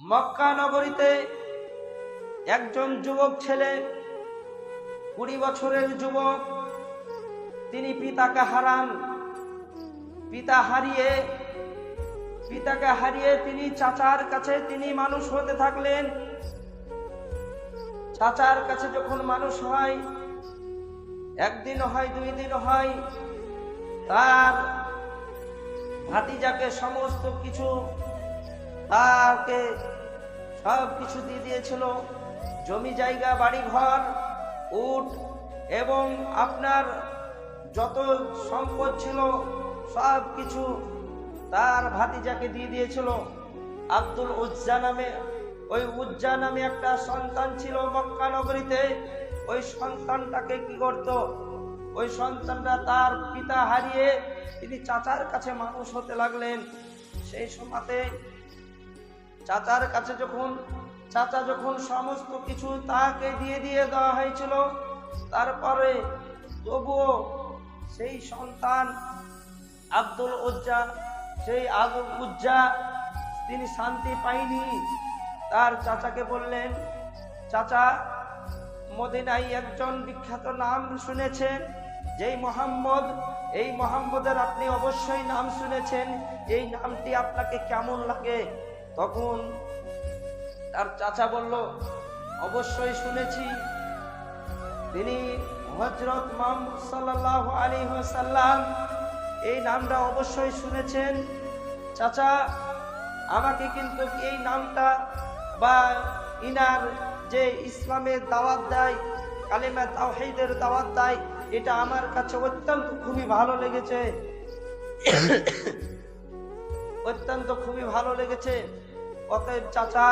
মক্কা নগরীতে একজন যুবক ছেলে, কুড়ি বছরের যুবক, তিনি পিতাকে হারান। পিতা হারিয়ে, পিতাকে হারিয়ে তিনি চাচার কাছে তিনি মানুষ হতে থাকলেন। চাচার কাছে যখন মানুষ হয়, একদিন হয়, দুই দিন হয়, তার ভাতিজাকে সমস্ত কিছু তাকে সব কিছু দিয়ে দিয়েছিল। জমি জায়গা বাড়ি ঘর উট এবং আপনার যত সম্পদ ছিল, সব কিছু তার ভাতিজাকে দিয়ে দিয়েছিল। আব্দুল উজ্জা নামে, ওই উজ্জা নামে একটা সন্তান ছিল মক্কা নগরীতে। ওই সন্তানটাকে কি করত? ওই সন্তানটা তার পিতা হারিয়ে তিনি চাচার কাছে মানুষ হতে লাগলেন। সেই সময়তে চাচার কাছে যখন, চাচা যখন সমস্ত কিছু তাকে দিয়ে দিয়ে দেওয়া হয়েছিল, তারপরে তবুও সেই সন্তান আব্দুল উজ্জা, সেই আব্দুল উজ্জা, তিনি শান্তি পায়নি। তার চাচাকে বললেন, চাচা, মদিনায় একজন বিখ্যাত নাম শুনেছেন, যেই মোহাম্মদ, এই মোহাম্মদের আপনি অবশ্যই নাম শুনেছেন, এই নামটি আপনাকে কেমন লাগে? তখন তার চাচা বলল, অবশ্যই শুনেছি। তিনি হজরত মোহাম্মদ সাল্লাহ আলী সাল্লাম এই নামটা অবশ্যই শুনেছেন। চাচা, আমাকে কিন্তু এই নামটা বা ইনার যে ইসলামের দাওয়াত দেয়, কালিমা তাওহীদের দাওয়াত দেয়, এটা আমার কাছে অত্যন্ত খুবই ভালো লেগেছে। অত্যন্ত খুবই ভালো লেগেছে। অতএব চাচা,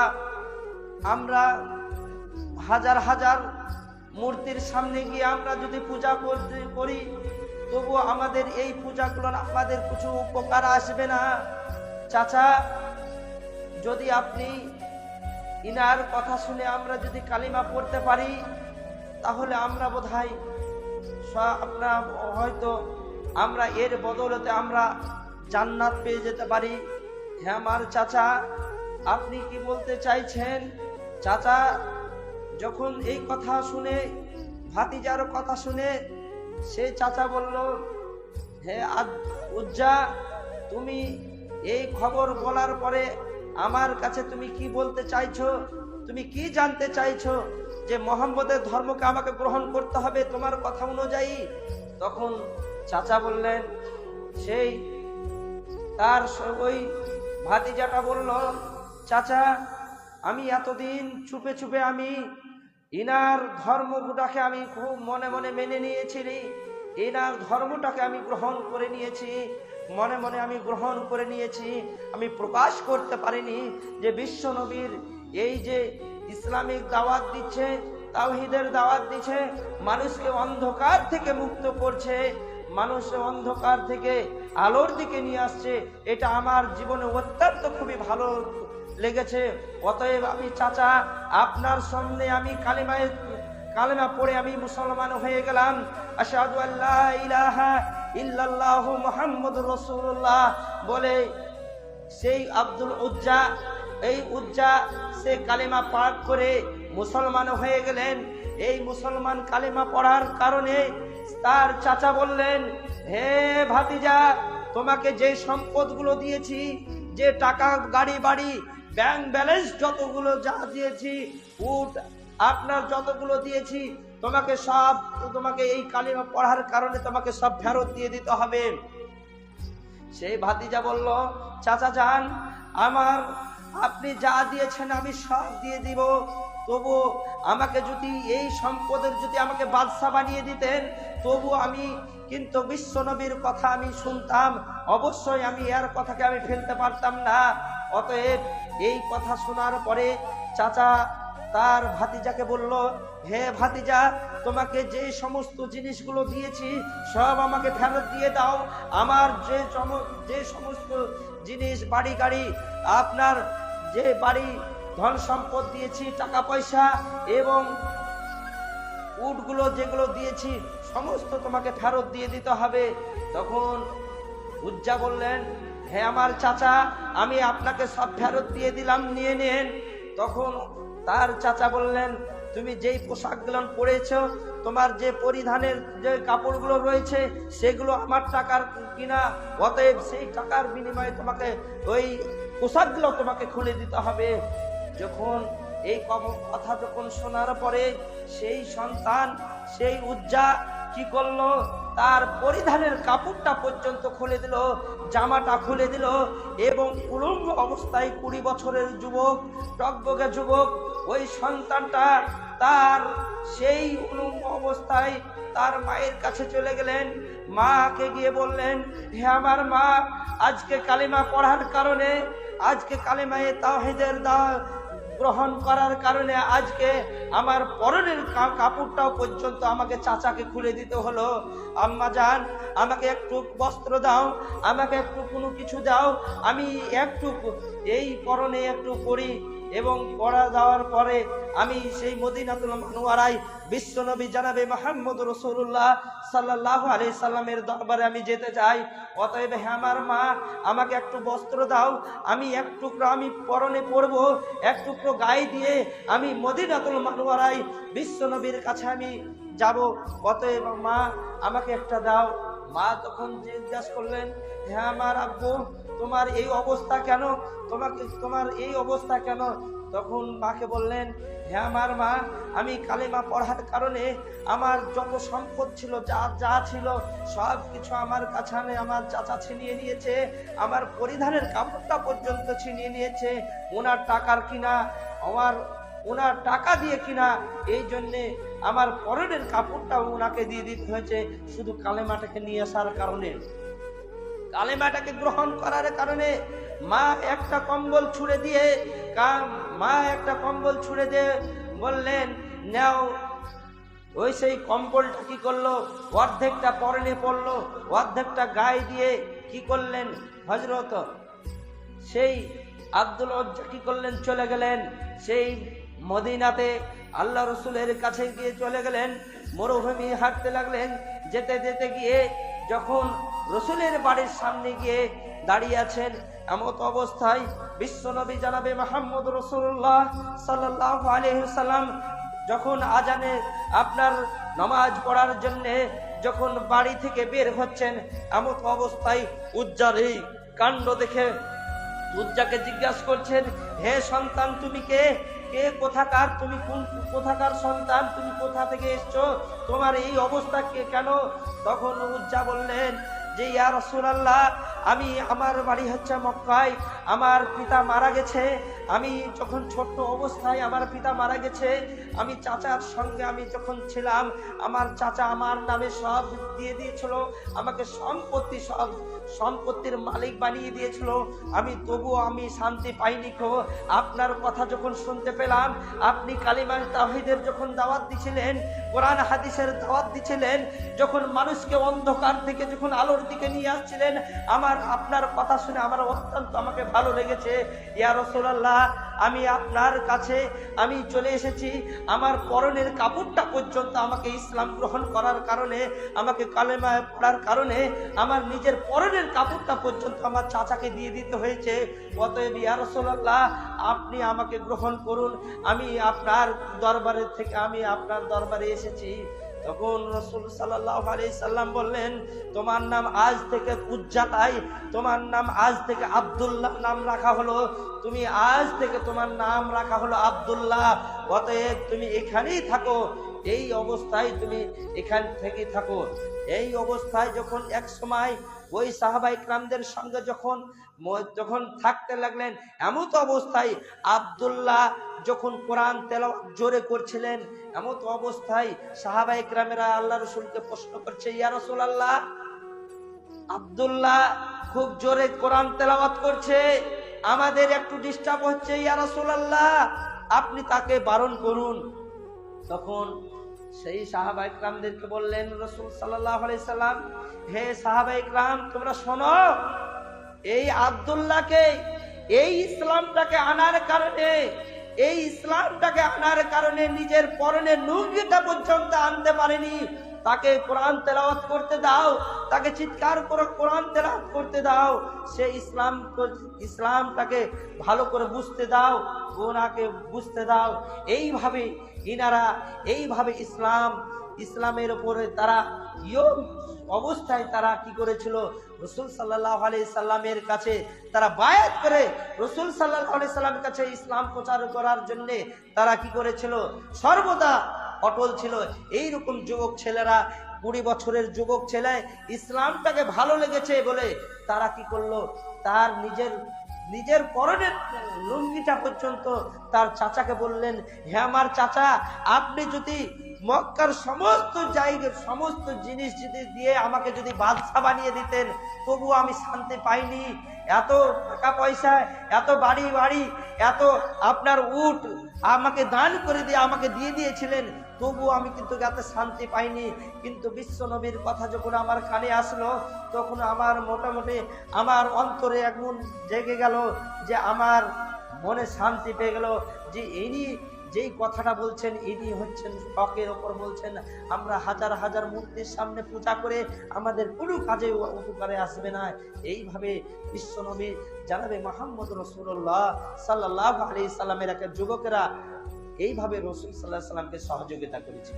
আমরা হাজার হাজার মূর্তির সামনে গিয়ে আমরা যদি পূজা করতে করি, তবুও আমাদের এই পূজাগুলো আমাদের কিছু উপকার আসবে না। চাচা, যদি আপনি ইনার কথা শুনে আমরা যদি কালিমা পড়তে পারি, তাহলে আমরা বোধ হয় আমরা হয়তো আমরা এর বদলতে আমরা জান্নাত পেয়ে যেতে পারি। হ্যাঁ আমার চাচা আপনি কি বলতে চাইছেন? চাচা, যখন এই কথা শুনে, ভাতিজার কথা শুনে, সে চাচা বলল, হে উজ্জা, তুমি এই খবর বলার পরে আমার কাছে তুমি কি বলতে চাইছো? তুমি কি জানতে চাইছো যে মোহাম্মদের ধর্মকে আমাকে গ্রহণ করতে হবে তোমার কথা অনুযায়ী? তখন চাচা বললেন, সেই। তার ওই ভাতিজাটা বলল চাচা, আমি এতদিন চুপে চুপে আমি ইনার ধর্মটাকে আমি খুব মনে মনে মেনে নিয়েছি এনার ধর্মটাকে আমি গ্রহণ করে নিয়েছি, মনে মনে আমি গ্রহণ করে নিয়েছি। আমি প্রকাশ করতে পারিনি যে বিশ্ব নবীর এই যে ইসলামিক দাওয়াত দিচ্ছে, তাওহিদের দাওয়াত দিচ্ছে, মানুষকে অন্ধকার থেকে মুক্ত করছে মানুষ অন্ধকার থেকে আলোর দিকে নিয়ে আসছে। এটা আমার জীবনে অত্যন্ত খুবই ভালো লেগেছে। অতএব আমি চাচা, আপনার সামনে আমি কালিমায় কালেমা পড়ে আমি মুসলমান হয়ে গেলাম। আশহাদু আল্লাহ ইলাহা ইল্লাল্লাহু রাসূলুল্লাহ বলে সেই আব্দুল উজ্জা, এই উজ্জা সে কালেমা পাঠ করে মুসলমান হয়ে গেলেন। এই মুসলমান কালেমা পড়ার কারণে তার চাচা বললেন, হে ভাতিজা, তোমাকে যে সম্পদগুলো দিয়েছি, যে টাকা, গাড়ি, বাড়ি ব্যাংক ব্যালেন্স যতগুলো যা দিয়েছি উঠ আপনার যতগুলো দিয়েছি, তোমাকে সব, তোমাকে এই কালিমা পড়ার কারণে তোমাকে সব ফেরত দিয়ে দিতে হবে। সেই ভাতিজা বলল, চাচা যান, আমার আপনি যা দিয়েছেন আমি সব দিয়ে দিব। তবু আমাকে যদি এই সম্পদের যদি আমাকে বাদশা বানিয়ে দিতেন, তবু আমি কিন্তু বিশ্বনবীর কথা আমি শুনতাম। অবশ্যই আমি এর কথাকে আমি ফেলতে পারতাম না। অতএব এই কথা শোনার পরে চাচা তার ভাতিজাকে বলল, হে ভাতিজা, তোমাকে যে সমস্ত জিনিসগুলো দিয়েছি, সব আমাকে ফেরত দিয়ে দাও। আমার যে যে সমস্ত জিনিস, বাড়ি, গাড়ি, আপনার যে বাড়ি, ধন সম্পদ দিয়েছি, টাকা পয়সা এবং উটগুলো যেগুলো দিয়েছি, সমস্ত তোমাকে ফেরত দিয়ে দিতে হবে। তখন উজ্জা বললেন হে আমার চাচা, আমি আপনাকে সব ফেরত দিয়ে দিলাম, নিয়ে নেন। তখন তার চাচা বললেন, তুমি যেই পোশাকগুলো পরেছ, তোমার যে পরিধানের যে কাপড়গুলো রয়েছে, সেগুলো আমার টাকার কিনা, অতএব সেই টাকার বিনিময়ে তোমাকে ওই পোশাকগুলো তোমাকে খুলে দিতে হবে। যখন এই কথা যখন শোনার পরে সেই সন্তান, সেই উজ্জা কি করল? তার পরিধানের কাপড়টা পর্যন্ত খুলে দিল, জামাটা খুলে দিল এবং উলঙ্গ অবস্থায় কুড়ি বছরের যুবক, টকবগে যুবক, ওই সন্তানটা তার সেই উলঙ্গ অবস্থায় তার মায়ের কাছে চলে গেলেন। মাকে গিয়ে বললেন, হে আমার মা, আজকে কালিমা পড়ার কারণে, আজকে কালিমায়ে তাওহিদের দা গ্রহণ করার কারণে আজকে আমার পরনের কাপড়টাও পর্যন্ত আমাকে চাচাকে খুলে দিতে হলো। আম্মা যান, আমাকে একটু বস্ত্র দাও, আমাকে একটু কোনো কিছু দাও, আমি একটু এই পরনে একটু পরি। এবং পড়া দেওয়ার পরে আমি সেই মদিনাতুল মানুয়ারাই বিশ্বনবী জানাবে মাহমুদ রসুল্লাহ সাল্লাহ আলি সাল্লামের দরবারে আমি যেতে চাই। অতএব হে আমার মা, আমাকে একটু বস্ত্র দাও। আমি এক টুকরো আমি পরনে পরবো, এক টুকরো গায়ে দিয়ে আমি মদিনাতুল মানুয়ারাই বিশ্বনবীর কাছে আমি যাব। অতএব মা, আমাকে একটা দাও। মা তখন জিজ্ঞাসা করলেন হ্যাঁ আমার আব্বু তোমার এই অবস্থা কেন? তোমাকে, তোমার এই অবস্থা কেন? তখন মাকে বললেন হ্যাঁ আমার মা, আমি কালেমা পড়ার কারণে আমার যত সম্পদ ছিল, যা যা ছিল, সব কিছু আমার কাছে আনে আমার চাচা ছিনিয়ে নিয়েছে, আমার পরিধানের কাপড়টা পর্যন্ত ছিনিয়ে নিয়েছে। ওনার টাকার কিনা, আমার, ওনার টাকা দিয়ে কিনা, এই জন্যে আমার পরনের কাপড়টা ওনাকে দিয়ে দিতে হয়েছে, শুধু কালেমাটাকে নিয়ে আসার কারণে। কালেমাটাকে গ্রহণ করার কারণে মা একটা কম্বল ছুঁড়ে দিয়ে মা একটা কম্বল ছুঁড়ে দিয়ে বললেন, নাও। ওই সেই কম্বলটা কি করল? অর্ধেকটা পরনে পড়ল অর্ধেকটা গায়ে দিয়ে কি করলেন হজরত সেই আব্দুল উজ্জা কি করলেন? চলে গেলেন। সেই মদিনাতে আল্লাহ রসুলের কাছে গিয়ে চলে গেলেন। মরুভূমি হাঁটতে লাগলেন। যেতে যেতে গিয়ে যখন রসুলের বাড়ির সামনে গিয়ে দাঁড়িয়ে আছেন। এমত অবস্থায় বিশ্বনবী জানাবে মাহমুদ রসুল্লাহ সাল্লাহ আলহিসাল্লাম যখন আজানে আপনার নামাজ পড়ার জন্যে যখন বাড়ি থেকে বের হচ্ছেন, এমত অবস্থায় উজ্জার এই কাণ্ড দেখে উজ্জাকে জিজ্ঞাসা করছেন, হে সন্তান, তুমি কে? কে কোথাকার? তুমি কোন কোথাকার সন্তান? তুমি কোথা থেকে এসছো? তোমার এই অবস্থা কে কেন? তখন উজ্জা বললেন যে ইয়া রাসূলুল্লাহ আমি আমার বাড়ি হচ্ছে মক্কায়। আমার পিতা মারা গেছে। আমি যখন ছোট্ট অবস্থায় আমার পিতা মারা গেছে, আমি চাচার সঙ্গে আমি যখন ছিলাম, আমার চাচা আমার নামে সব দিয়ে দিয়েছিল, আমাকে সম্পত্তি সব সম্পত্তির মালিক বানিয়ে দিয়েছিল। আমি তবুও আমি শান্তি পাইনি কো আপনার কথা যখন শুনতে পেলাম, আপনি কালিমা তাহিদের যখন দাওয়াত দিছিলেন, কোরআন হাদিসের দাওয়াত দিছিলেন, যখন মানুষকে অন্ধকার থেকে যখন আলোর দিকে নিয়ে আসছিলেন, আমার আপনার কথা শুনে আমার অত্যন্ত আমাকে ভালো লেগেছে। ইয়া রাসূলুল্লাহ, আমি আপনার কাছে, আমি চলে এসেছি। আমার পরনের কাপড়টা পর্যন্ত আমাকে ইসলাম গ্রহণ করার কারণে, আমাকে কালেমা পড়ার কারণে, আমার নিজের পরনের কাপড়টা পর্যন্ত আমার চাচাকে দিয়ে দিতে হয়েছে। অতএব ইয়া রাসূলুল্লাহ, আপনি আমাকে গ্রহণ করুন। আমি আপনার দরবারের থেকে, আমি আপনার দরবারে এসেছি। তখন রসুল সাল্লাহ সাল্লাম বললেন, তোমার নাম আজ থেকে উজ্জাতাই, তোমার নাম আজ থেকে আবদুল্লাহ নাম রাখা হলো। তুমি আজ থেকে তোমার নাম রাখা হলো আবদুল্লাহ। অতএব তুমি এখানেই থাকো। এই অবস্থায় তুমি এখান থেকে থাকো। এই অবস্থায় যখন এক সময় ওই সাহাবাই ক্রামদের সঙ্গে যখন যখন থাকতে লাগলেন, এমত অবস্থায় আব্দুল্লাহ যখন কোরআন তেল জোরে করছিলেন, এমত অবস্থায় সাহাবাই গ্রামেরা আল্লাহ রসুলকে প্রশ্ন করছে, ইয়া রসুল আল্লাহ আব্দুল্লাহ খুব জোরে কোরআন তেলাওয়াত করছে, আমাদের একটু ডিস্টার্ব হচ্ছে, ইয়া রসুল আল্লাহ আপনি তাকে বারণ করুন। তখন সেই সাহাবা ইকরামদেরকে বললেন, রসুল সাল্লাম, হে সাহাবা ইকরাম তোমরা শোনো, এই আব্দুল্লাহকে, এই ইসলামটাকে আনার কারণে, এই ইসলামটাকে আনার কারণে নিজের পরনে লুঙ্গিটা পর্যন্ত আনতে পারেনি। তাকে কোরআন তেলাওয়াত করতে দাও, তাকে চিৎকার করে কোরআন তেলাওয়াত করতে দাও, সে ইসলাম ইসলাম তাকে ভালো করে বুঝতে দাও ওনাকে বুঝতে দাও। এইভাবে ইনারা, এইভাবে ইসলাম, ইসলামের ওপরে তারা ইয়ং অবস্থায় তারা কি করেছিল? রসুল সাল্লাহ আলি সাল্লামের কাছে তারা বায়াত করে, রসুল সাল্লাহ আলি সাল্লামের কাছে ইসলাম প্রচার করার জন্যে তারা কি করেছিল? সর্বদা অটল ছিল। এই রকম যুবক ছেলেরা কুড়ি বছরের যুবক ছেলে ইসলামটাকে ভালো লেগেছে বলে তারা কি করল? তার নিজের নিজের পরনের লুঙ্গিটা পর্যন্ত তার চাচাকে বললেন হ্যাঁ আমার চাচা, আপনি যদি মক্কার সমস্ত জায়গার সমস্ত জিনিস যদি দিয়ে আমাকে যদি বাদশা বানিয়ে দিতেন তবু আমি শান্তি পাইনি। এত টাকা পয়সা, এত বাড়ি বাড়ি, এত আপনার উট আমাকে দান করে দিয়ে আমাকে দিয়ে দিয়েছিলেন তবু আমি কিন্তু যাতে শান্তি পাইনি। কিন্তু বিশ্ব নবীর কথা যখন আমার কানে আসলো, তখন আমার মোটামুটি আমার অন্তরে এমন জেগে গেল যে আমার মনে শান্তি পেয়ে গেল যে ইনি যেই কথাটা বলছেন, ইনি হচ্ছেন শখের ওপর বলছেন, আমরা হাজার হাজার মূর্তির সামনে পূজা করে আমাদের কোনো কাজে উপকারে আসবে না। এইভাবে বিশ্বনবী জানাবে মোহাম্মদ রসুল্লাহ সাল্লাহ আলি সাল্লামের একটা যুবকেরা এইভাবে রসুল সাল্লাহ সাল্লামকে সহযোগিতা করেছে